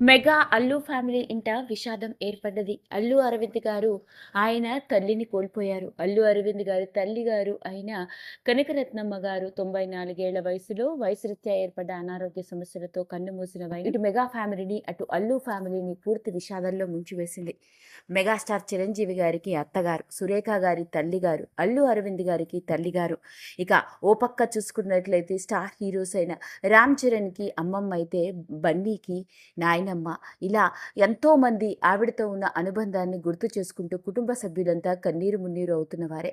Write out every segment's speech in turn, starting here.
Mega Allu family ఇంట విషాదం ఏర్పడ్డది. అల్లు అరవింద్ గారు ఆయన తల్లిని కోల్పోయారు. అల్లు అరవింద్ గారి తల్లి గారు అయిన కనకరత్నమ్మ గారు తొంభై నాలుగేళ్ళ వయసులో వయసురీత్యా ఏర్పడ్డ అనారోగ్య సమస్యలతో కన్ను మూసిన ఇటు మెగా ఫ్యామిలీని అటు అల్లు ఫ్యామిలీని పూర్తి విషాదంలో ముంచివేసింది. మెగాస్టార్ చిరంజీవి గారికి అత్తగారు సురేఖ గారి తల్లి గారు అల్లు అరవింద్ గారికి తల్లి గారు ఇక ఓ పక్క చూసుకున్నట్లయితే స్టార్ హీరోస్ అయిన రామ్ చరణ్కి అమ్మమ్మ అయితే బన్నీకి నారాయణమ్మ ఇలా ఎంతోమంది ఆవిడతో ఉన్న అనుబంధాన్ని గుర్తు చేసుకుంటూ కుటుంబ సభ్యులంతా కన్నీరు మున్నీరు అవుతున్న వారే.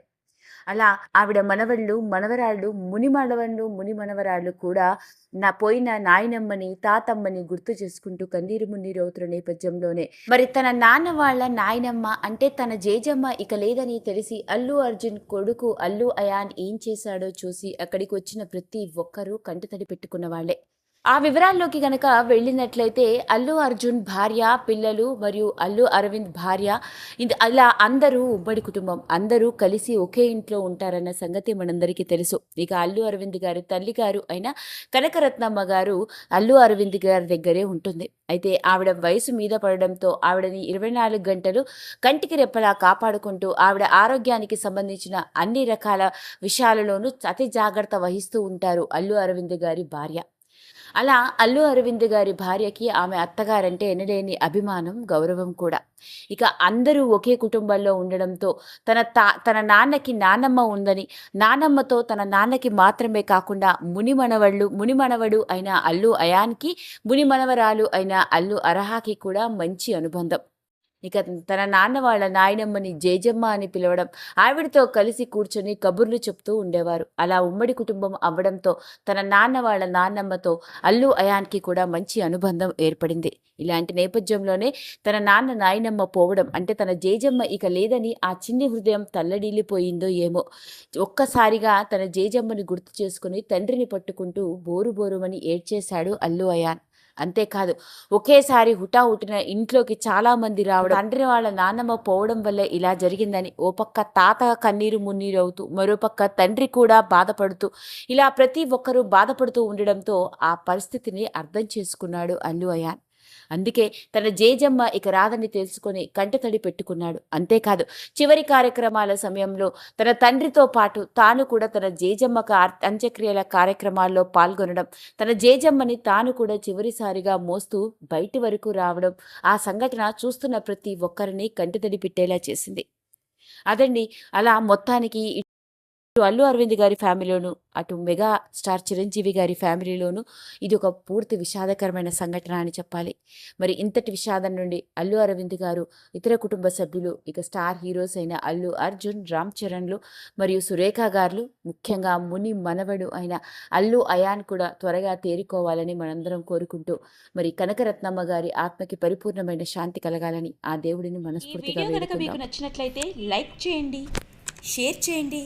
అలా ఆవిడ మనవళ్ళు మనవరాళ్ళు ముని మనవళ్ళు ముని మనవరాళ్ళు కూడా నా పోయిన నాయనమ్మని తాతమ్మని గుర్తు చేసుకుంటూ కన్నీరు మున్నీరు అవుతున్న నేపథ్యంలోనే మరి తన నాన్న వాళ్ళ నాయనమ్మ అంటే తన జేజమ్మ ఇక లేదని తెలిసి అల్లు అర్జున్ కొడుకు అల్లు అయాన్ ఏం చేశాడో చూసి అక్కడికి వచ్చిన ప్రతి ఒక్కరూ కంటతడి పెట్టుకున్న వాళ్ళే. ఆ వివరాల్లోకి గనక వెళ్ళినట్లయితే అల్లు అర్జున్ భార్య పిల్లలు మరియు అల్లు అరవింద్ భార్య ఇది అలా అందరూ ఉమ్మడి కుటుంబం అందరూ కలిసి ఒకే ఇంట్లో ఉంటారన్న సంగతి మనందరికీ తెలుసు. ఇక అల్లు అరవింద్ గారి తల్లి గారు అయిన కనకరత్నమ్మ గారు అల్లు అరవింద్ గారి దగ్గరే ఉంటుంది. అయితే ఆవిడ వయసు మీద పడడంతో ఆవిడని ఇరవై నాలుగు గంటలు కంటికి రెప్పలా కాపాడుకుంటూ ఆవిడ ఆరోగ్యానికి సంబంధించిన అన్ని రకాల విషయాలలోనూ అతి జాగ్రత్త వహిస్తూ ఉంటారు అల్లు అరవింద్ గారి భార్య. అలా అల్లు అరవింద్ గారి భార్యకి ఆమె అత్తగారంటే ఎనలేని అభిమానం గౌరవం కూడా. ఇక అందరూ ఒకే కుటుంబంలో ఉండడంతో తన తా తన నాన్నకి నానమ్మ ఉందని నానమ్మతో తన నాన్నకి మాత్రమే కాకుండా మునిమనవళ్ళు మునిమనవడు అయిన అల్లు అయాన్కి మునిమనవరాలు అయిన అల్లు అరహాకి కూడా మంచి అనుబంధం. ఇక తన నాన్న వాళ్ళ నాయనమ్మని జేజమ్మ అని పిలవడం ఆవిడతో కలిసి కూర్చొని కబుర్లు చెప్తూ ఉండేవారు. అలా ఉమ్మడి కుటుంబం అవ్వడంతో తన నాన్న వాళ్ళ నాన్నమ్మతో అల్లు అయాన్కి కూడా మంచి అనుబంధం ఏర్పడింది. ఇలాంటి నేపథ్యంలోనే తన నాన్న నాయనమ్మ పోవడం అంటే తన జేజమ్మ ఇక లేదని ఆ చిన్ని హృదయం తల్లడిల్లిపోయిందో ఏమో. ఒక్కసారిగా తన జేజమ్మని గుర్తు చేసుకుని తండ్రిని పట్టుకుంటూ బోరు బోరుమని ఏడ్చేశాడు అల్లు అయాన్. అంతేకాదు ఒకేసారి హుటాహుటిన ఇంట్లోకి చాలామంది రావడం తండ్రి వాళ్ళ నాన్నమ్మ పోవడం వల్ల ఇలా జరిగిందని ఓ పక్క తాత కన్నీరు మున్నీరు అవుతూ మరోపక్క తండ్రి కూడా బాధపడుతూ ఇలా ప్రతి ఒక్కరూ బాధపడుతూ ఉండడంతో ఆ పరిస్థితిని అర్థం చేసుకున్నాడు అల్లు అయాన్. అందుకే తన జేజమ్మ ఇక రాదని తెలుసుకొని కంటతడి పెట్టుకున్నాడు. అంతేకాదు చివరి కార్యక్రమాల సమయంలో తన తండ్రితో పాటు తాను కూడా తన జేజమ్మ అంత్యక్రియల కార్యక్రమాల్లో పాల్గొనడం తన జేజమ్మని తాను కూడా చివరిసారిగా మోస్తూ బయటి వరకు రావడం ఆ సంఘటన చూస్తున్న ప్రతి ఒక్కరిని కంటితడి పెట్టేలా చేసింది. అదండి అలా మొత్తానికి ఇటు అల్లు అరవింద్ గారి ఫ్యామిలీలోను అటు మెగా స్టార్ చిరంజీవి గారి ఫ్యామిలీలోను ఇది ఒక పూర్తి విషాదకరమైన సంఘటన అని చెప్పాలి. మరి ఇంతటి విషాదం నుండి అల్లు అరవింద్ గారు ఇతర కుటుంబ సభ్యులు ఇక స్టార్ హీరోస్ అయిన అల్లు అర్జున్ రామ్ చరణ్లు మరియు సురేఖ గారు ముఖ్యంగా ముని మనవడు అయిన అల్లు అయాన్ కూడా త్వరగా తేరుకోవాలని మనందరం కోరుకుంటూ మరి కనకరత్నమ్మ గారి ఆత్మకి పరిపూర్ణమైన శాంతి కలగాలని ఆ దేవుడిని మనస్ఫూర్తిగా మీకు నచ్చినట్లయితే లైక్ చేయండి షేర్ చేయండి.